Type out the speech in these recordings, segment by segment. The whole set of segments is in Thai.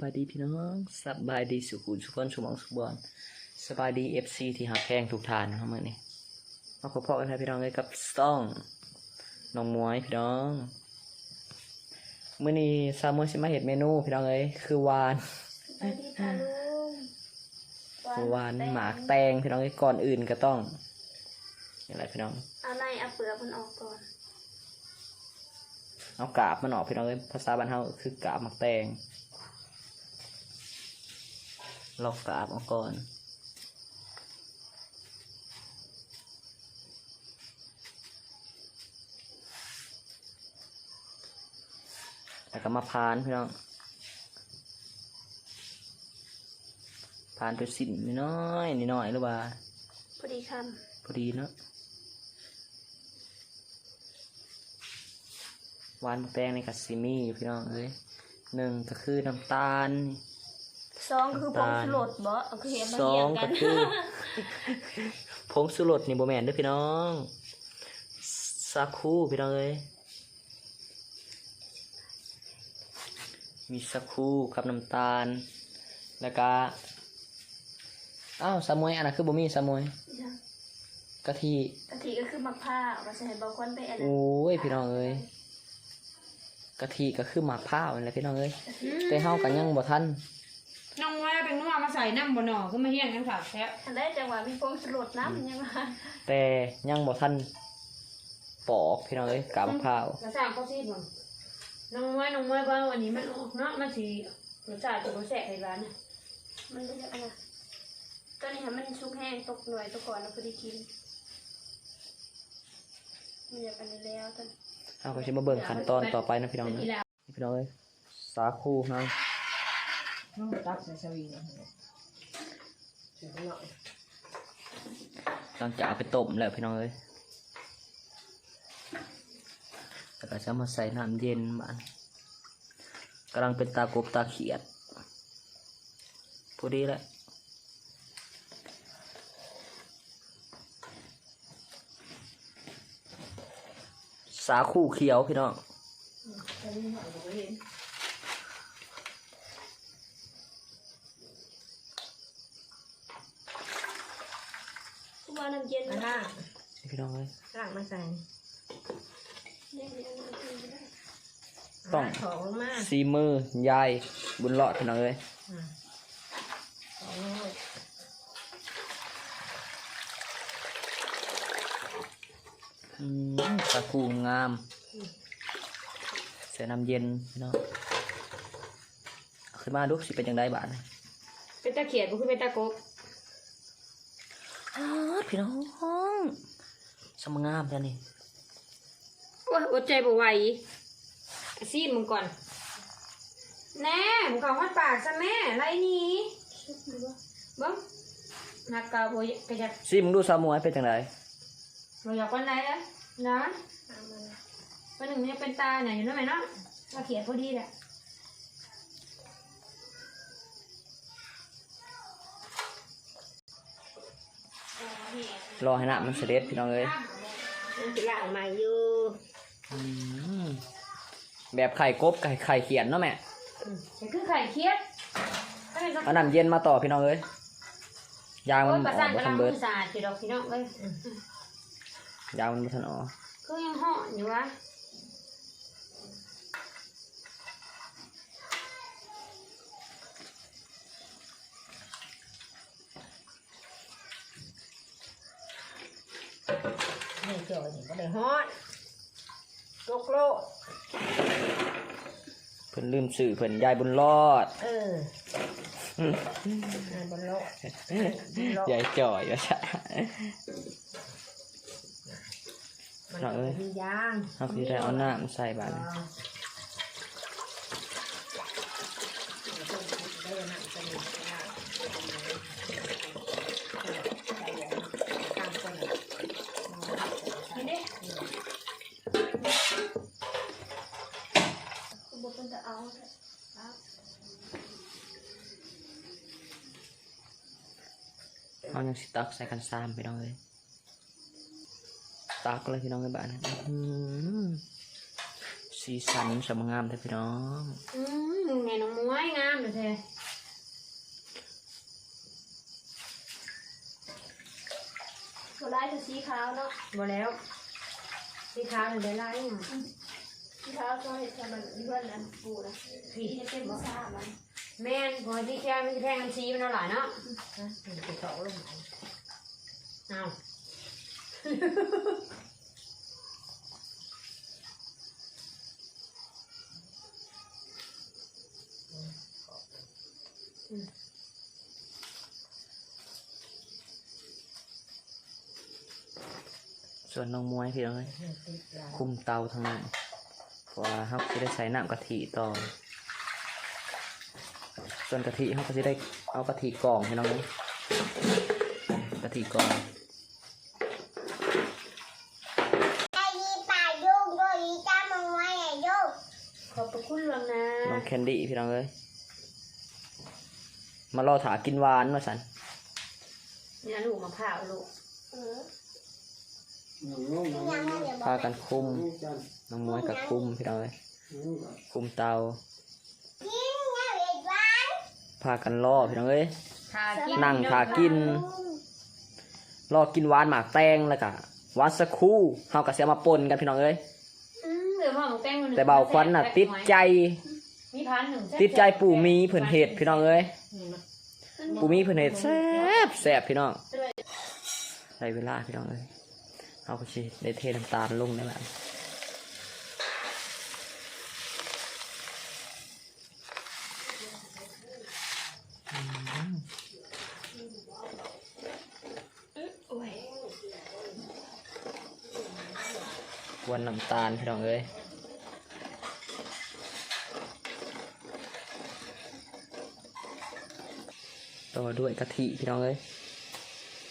บายดีพี่น้องสบายดีสุขุสุขคนสมองสุขบอลสบายดีเอฟซีที่หักแพงถูกทานนะครับมื่อนี้มาพบๆกันนะพี่น้องเลยกับซ่องน้องมวยพี่น้องมื่อนี้ซามวยสิมาเห็ดเมนูพี่น้องเลยคือวานสวัสดีค่ะลุงวานหมากแตงพี่น้องเลยก่อนอื่นก็ต้องนี่แหละพี่น้องเอาในเอาเปลือกมันออกก่อนเอากาบมันออกพี่น้องเลยภาษาบ้านเฮาคือกาบหมากแตง ลอกกาบออกก่อนแล้วก็มาพานพี่น้องพานตัวสิ่นนิดน้อยนิดน้อยหรือว่าพอดีคพอดีเนาะหวานหมกแตงในกัสซิมี่พี่น้องเอ้ยหนึ่งก็คือน้ำตาลำ สองคือผงชูรสบ่เอาคือเห็นมาสอเรียงงกัก็นคือผงสุรสนี่โบแมนเด้วยพี่น้องซาคูพี่น้องเอ้ยมีซาคูครับน้ำตาล แล้วก็อ้าวสามวยอันนั้นคือบ่มีสามวยกะทิ กะทิก็คือมะพร้าวมาใส่บางคนไปอันนั้นโอ้ยพี่น้องเอ้ยกะทิก็คือหมากพร้าวนี่แหละพี่น้องเอ้ยแต่เฮากันยังบ่ทัน น้องว่าเป็นนัวมาใส่น้ำบนหน่อขึ้นมาเฮี้ยงยังขาดแท้อันได้จังหวะมีผงชูรสน้ำยังไงแต่ยังบ่ทันปอกพี่น้องเอ้ยกาบมะพร้าวกระซ่างเขาซีดบ่น้องว่าน้องว่าว่าวันนี้มันออกเนาะมันสีรสชาติจะบ่แซ่บในร้านน่ะมันก็จะอันนั้นตัวนี้ค่ะมันชุกแห้งตกหน่วยตกก่อนแล้วพอดีกินมันอยากอันนี้แล้วตอนเฮาก็สิมาเบิ่งขั้นตอนต่อไปนะพี่น้องเป็นเนาะอีแล้วพี่น้องเอ้ยสาคูเฮาน้องตักใส่สวีนะเสียงหน่อยหลังจากเอาไปต้มแล้วพี่น้องเอ้ยแล้วก็จะมาใส่น้ำเย็นบานกำลังเป็นตากบตาเขียดพอดีแล้วสาคูเขียวพี่น้อง แต่นี่หน่อยบ่เห็น ทุกวันน้ำเย็น อั มัน น ล่าง พี่น้องเอ้ยล่างมาใส่เนี่ยเนี่ยน้ำเย็นไม่ได้ต้องของลงมาซีมือยายบุญเลาะพี่น้องเอ้ยอ่าของลงมาอืมสาคูงามใส่น้ำเย็นพี่น้องเอาขึ้นมาดูสิเป็นยังไงบ้านเป็นตะเขียดบ่คือเป็นตะกบอ้าวพี่น้อง สมงามจ้ะนี่โอ้ยอดใจบ่ไหวซีดมึงก่อน แน่มึงเข้าฮัดปากซะแม่ไรนี่ชุบหรือว่าเบิ้งนักกาบ่อยกระยับซิมงดูสามวยเป็นยังไงบ่อยากวันไหนแล้วนะตามมันวันหนึ่งเนี่ยเป็นตาเนี่ยอยู่นั่นไหมเนาะตาเขียดพอดีแหละรอให้น้ำมันเสด็จพี่น้องเอ้ย มันสิละออกมาอยู่อืมแบบไข่กบไข่ไข่เขียนเนาะแม่อืมแต่คือไข่เคียดถ้าเป็นสักเอาน้ำเย็นมาต่อพี่น้องเอ้ยยางโอ้มันยอประอกสานบ่กำลัทังนมืเบิอดสาดอยู่ดอกพี่น้องเอ้ยยางมันบ่ทันออกคือยังห่ออยู่วะ นี่เจอนี่ก็ได้ฮอดโลกโลกเพิ่นลืมสื่อเพิ่นยายบุญรอดเอออ่าบนโลกโลกยายจ่อยว่าซะมันเอ้ยมียางเฮาคือได้เอาน้ำใส่บาดนี้คือบอกเป็นจะเอาครับ เฮา ยังสิตักใส่กันซ้ำพี่น้องเอ้ยตักเลยพี่น้องเอ้ยบ้านนี้อื้อหือสีสันสมงามแท้พี่น้องอืมแม่น้องม้วยงามเลยแท้ตัวลายคือสีขาวเนาะบ่แล้ว สีขาวนี่ได้หลายอย่างสีขาวก็เห็นแต่มันเพื่อนอันปูนะพี่ที่เป็นภาษามัน แม่นพอที่แค่มันแพงกันสีมันเอาหลายเนาะนะมันจะต่อลงมาเอาส่วนน้องมวยพี่น้องเอ้ยคุมเตาทางนั้นเพราะว่าเขาจะได้ใส่น้ำกะทิต่อ ส่วนกะทิเขาก็จะได้เอากะทิกรองพี่น้องเอ้ยกะทิกรองไอ้ยีป่ายุ่งโดยอีจ้ามองไว้ไอ้ยุ่งขอบพระคุณหลวงนะน้องแคนดี้พี่น้องเอ้ยมารอถากินหวานมาสันนี่นะลูกมะพร้าวลูกเออยังไม่เดี๋ยวบอพากกันคุมน้องมวยกับคุมพี่น้องเอ้ยคุมเตา กินเนี่ยเด็กบ้าน พากันล่อพี่น้องเอ้ย ทากินนั่งทากิน รอกินหวานหมากแตงแล้วก็หวานสักครู่เฮาก็สิเอามาปนกันพี่น้องเอ้ย อืมเดี๋ยวพ่อหมูแป้งมันแต่เบาควันน่ะ ติดใจ มีพันหนึ่งแซ่บติดใจปู่มีเพิ่นเฮ็ดพี่น้องเอ้ยนี่มาปู่มีเพิ่นเฮ็ดแซ่บแซ่บพี่น้องใช้เวลาพี่น้องเอ้ยเฮาก็สิได้เทน้ำตาลลงได้แล้ว วนน้ำตาลพี่น้องเอ้ยต่อด้วยกะทิพี่น้องเอ้ย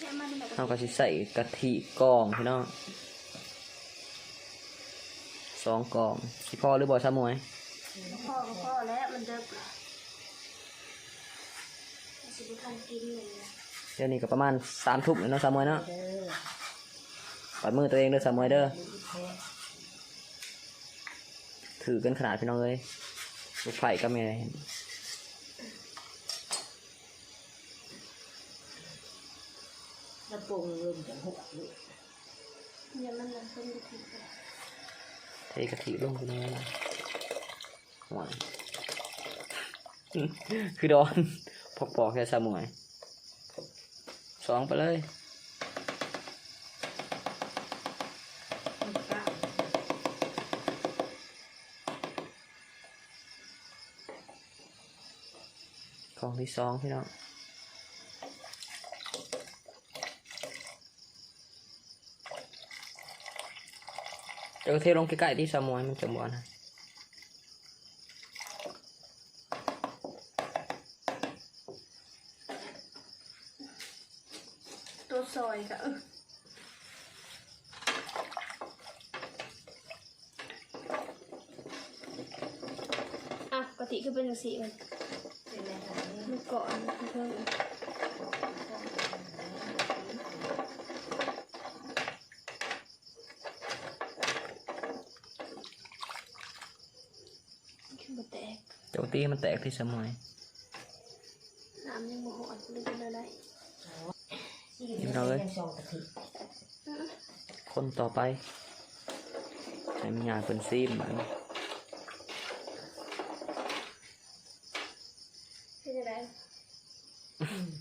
แค่มันแบบเราก็สิใส่กะทิกล่องพี่น้องสองกล่องสิพ่อหรือบ่ชะมวยพ่อก็พ่อแล้วมันเดิมสิบคันกินเลยนะเดี๋ยวนี้ก็ประมาณสามทุ่มแล้วเนาะชะมวยเนาะปัดมือตัวเองเด้อชะมวยเด้อ ถือกันขนาดพี่น้องเอ้ยลูกไผ่ก็ไม่ได้เห็นแล้วปรุงเริ่มจากหัวลูกเนี่ยมันมันเป็นกะทิเลยเทกะทิลงไปเลยนะหวานคือโดนพอกปอกแค่ชะมวยสองไปเลย กล่องที่สองพี่น้องเดี๋ยวเทลงใกล้ๆที่สมอยมันจะบอนนะตัวซอยก็เอออะกะทิคือเป็นสีมัน กาะมันเพิ่มขึ้นมตกเดี๋ยวตีมันแตกที่สมอยน้ำยังบ่หอดเลยเป็นอะไรพี่น้องเอ้ยคนต่อไปใช้มีงานเป็นซีมมันอะไร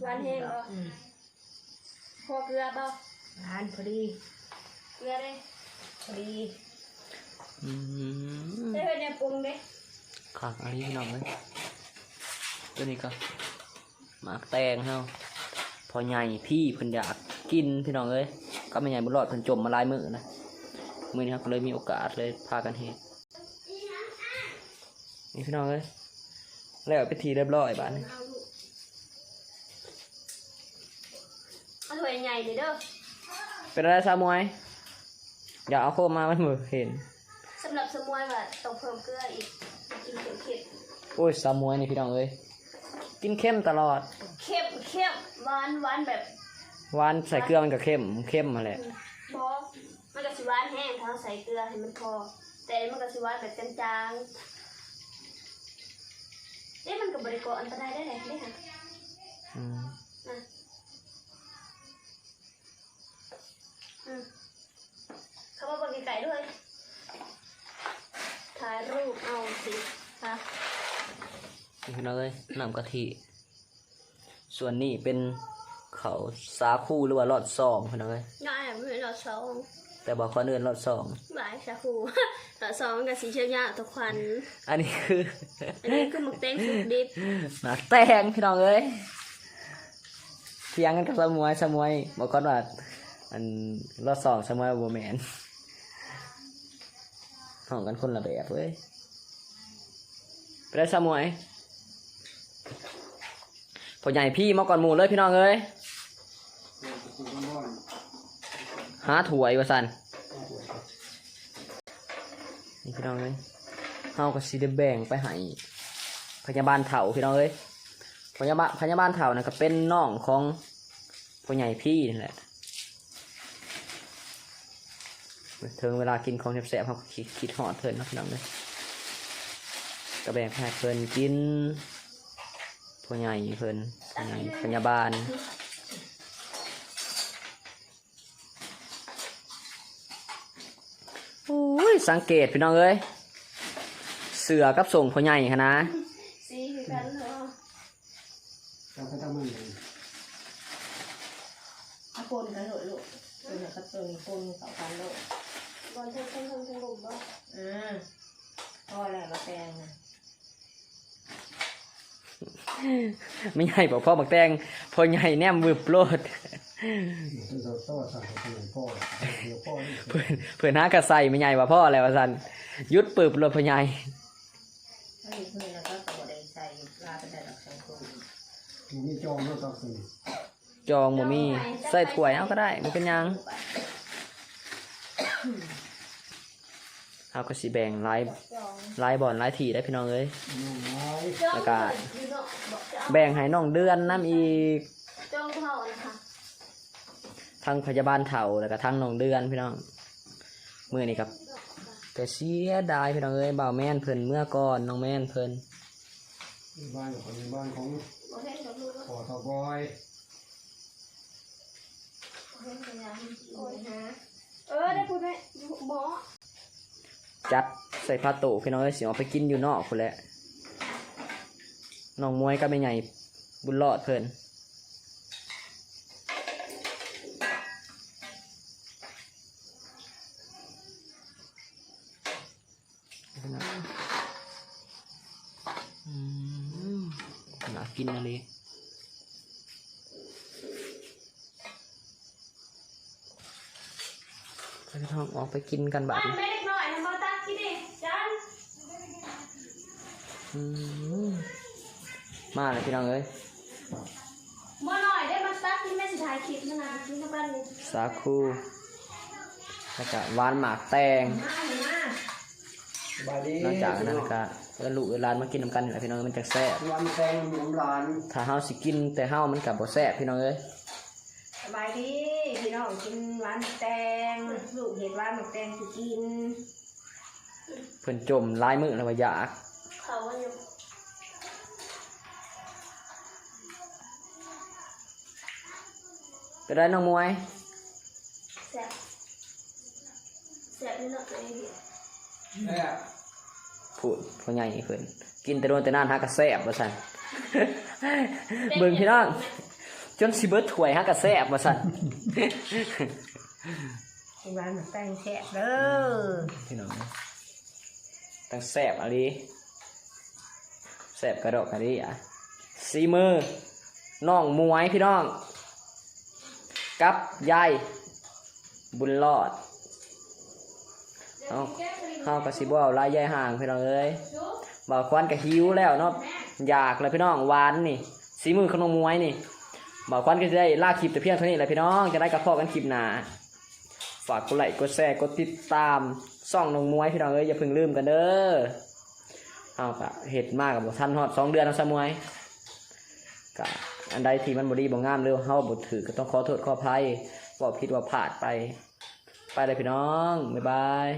ห วานแห้งบ่พอเกลือบ่ร้านพอดีเกลือเลยพอดีอืมได้เป็นในปรุงเด้ขากอันนี้พี่น้องเลยตัวนี้ก็หมากแตงเฮาพอใหญ่พี่เพิ่นอยากกินพี่น้องเอ้ยก็ไม่ใหญ่บุญรอดเพิ่นจมมาหลายมือนะมือนี้ครับก็เลยมีโอกาสเลยพากันเฮ็ดนี่พี่น้องเอ้ยแล้วไปทีเรียบร้อยบ้านนี้ เอาลูกเอาถ้วยใหญ่เลยเด้อเป็นอะไรซามวยอย่าเอาโคมมามันมือเห็นสำหรับสมวยว่าต้องเพิ่มเกลืออีกกินเค็มเค็มโอ้ยซามวยนี่พี่น้องเอ้ยกินเข้มตลอดเข้มเข้มหวานหวานแบบหวานใส่เกลือมันก็เข้มเข้มมาแหละพอมันก็สิหวานแห้งถ้าใส่เกลือให้มันพอ แต่อันนี้มันก็สิหวานแบบจางๆเอ๊ะมันก็บบริกรอันตรายได้เลยได้ค่ะอืมอะอืม เข้ามาเบิ่งไก่ด้วย ถ่ายรูปเอาสิค่ะนี่พี่น้องเอ้ยน้ำกะทิ ส่วนนี้เป็นเขาวสาคูหรือว่าลอดซองพี่น้องเอ้ยง่ายไม่เป็นหลอดสอง แต่บอกคนอื่นลอดซองหลายสาคูหลอดสองกับสีเชียวยาตะควัน อันนี้คือ อันนี้คือหมึกเต้งสุกดิบหมาแตงพี่น้องเอ้ยเทียงกันกับสมวยสมวยบอกก่อนว่า อันรอดสองสมวยโบแมนห้องกันคนละแบบเว้ยไปได้สมวยพอใหญ่พี่มาก่อนหมูเลยพี่น้องเอ้ยหาถวยวะสันนี่พี่น้องเอ้ยเฮาก็สิได้แบ่งไปให้พยาบาลเถาพี่น้องเอ้ยพยาบาลพยาบาลเถานะก็เป็นน้องของพ่อใหญ่พี่นี่แหละ ถึงเวลากินของแสบๆเขาก็คิดคิดหอดเพิ่นเนาะพี่น้องเลยก็แบ่งให้เพิ่นกินพ่อใหญ่เพิ่นพ่อใหญ่พยาบาลโอ้ยสังเกตพี่น้องเอ้ยเสือกับส่งพ่อใหญ่คะนะสีคือกันเหรอเราก็ต้องมันเลยเอาคนกันโหลดลูกตัวนี้ก็ตัวนี้คนสองพันโล บอลเทั้งทั้งทั้งทั้งลุมบ่อืมพอแล้วมาแปลงนะไม่ใหญ่บอกพ่อบักแตงพ่อใหญ่แนมวืบโลดเราต้องสั่งให้เป็นพ่อเดี๋ยวพ่อนี่เพื่อนเพื่อนหากระใส่ไม่ใหญ่ว่าพ่ออะไรวะสันยุดปึบโลดพ่อใหญ่ถ้ามีเพื่อนแล้วก็ตัวใดใส่ลาเป็นแต่ดอกชมพูมีจองแล้วก็คือจองบ่มีใส่ถ้วยเอาก็ได้มันเป็นหยัง เอาก็สิแบ่งหลายจองหลายบ่อนหลายทีได้พี่น้องเอ้ยน้องน้อยจองแล้วก็อยู่เนาะบอกจะเอาแบ่งให้น้องเดือนน้ำอีกจองเท่านะคะทั้งพยาบาลเถ่าแล้วก็ทั้งน้องเดือนพี่น้องมือนี่ครับแต่เสียดายพี่น้องเอ้ยบ่าวแม่นเพิ่นเมื่อก่อนน้องแม่นเพิ่นบ้านของบ้านของบอกให้เขารู้ว่าพ่อทบอยบอกให้พยายามโอ้ยฮะเออได้พูดไหมหมอ จัดใส่ผ้าโตพี่น้องเอ้ยสิเอาไปกินอยู่นอกคนแหละน้องมวยก็ไม่ใหญ่บุญรอดเพิ่นอืมน่ากินอะไรไปพี่น้องออกไปกินกันบัดอัน นี้ ไม่เล็กน้อยนะมาตักกินดิจัน อื มมาเลยพี่น้องเอ้ยมาหน่อยได้มาตักกินแม่สิถ่ายคลิปนะนะกินทั้งบ้านเลยสาคูแล้วก็หวานหมากแตงบายดีนอกจากนั้นก็เออลูกเออร้านมากินน้ำกันนี่แหละพี่น้องมันจะแซ่บวันแตงน้ำร้านถ้าเฮาสิกินแต่เฮามันกับบ่แซ่บพี่น้องเอ้ยสบายดีพี่น้องกินหวานหมึกแตงลูกเห็ดหวานหมึกแตงสิกิน เพิ่นจมลายมือแล้วว่าอยาก เขาว่าอยู่ไปได้น้องมวยแซ่บแซ่บนี่เนาะตัวเองดิเนี่ยพูดพ่อใหญ่เพิ่นกินแต่โดนแต่นานหากระแซ่บว่าซั่นเบิ่งพี่น้องจนสิเบิดถ้วยหากระแซ่บว่าซั่นกินหวานหมึกแตงแซ่บเด้อพี่น้องตั้งแซ่บอะไร แซ่บกระดอกกระดิอะสีมือน้องมวยพี่น้อง กับยายบุญรอดเอาเข้ากับสิบเอาลายยายห่างพี่น้องเอ้ยบ่าวควันกับหิวแล้วเนาะอยากเลยพี่น้องหวานนี่สีมือขนมมวยนี่บ่าวควันก็จะได้ลากคลิปแต่เพียงเท่านี้แหละพี่น้องจะได้กระเพาะกันคลิปหนาฝากกดไลค์กดแชร์กดติดตามซ่องนงมวยพี่น้องเอ้ยอย่าเพิ่งลืมกันเด้อ เอากะเห็ดมากกับท่านหอดสองเดือนแล้วสมวยกะอันใดที่มันบดีบ่งามเร็วเฮาบ่ถือก็ต้องขอโทษขออภัยบอกผิดว่าพลาดไป ไปเลยพี่น้อง บ๊ายบาย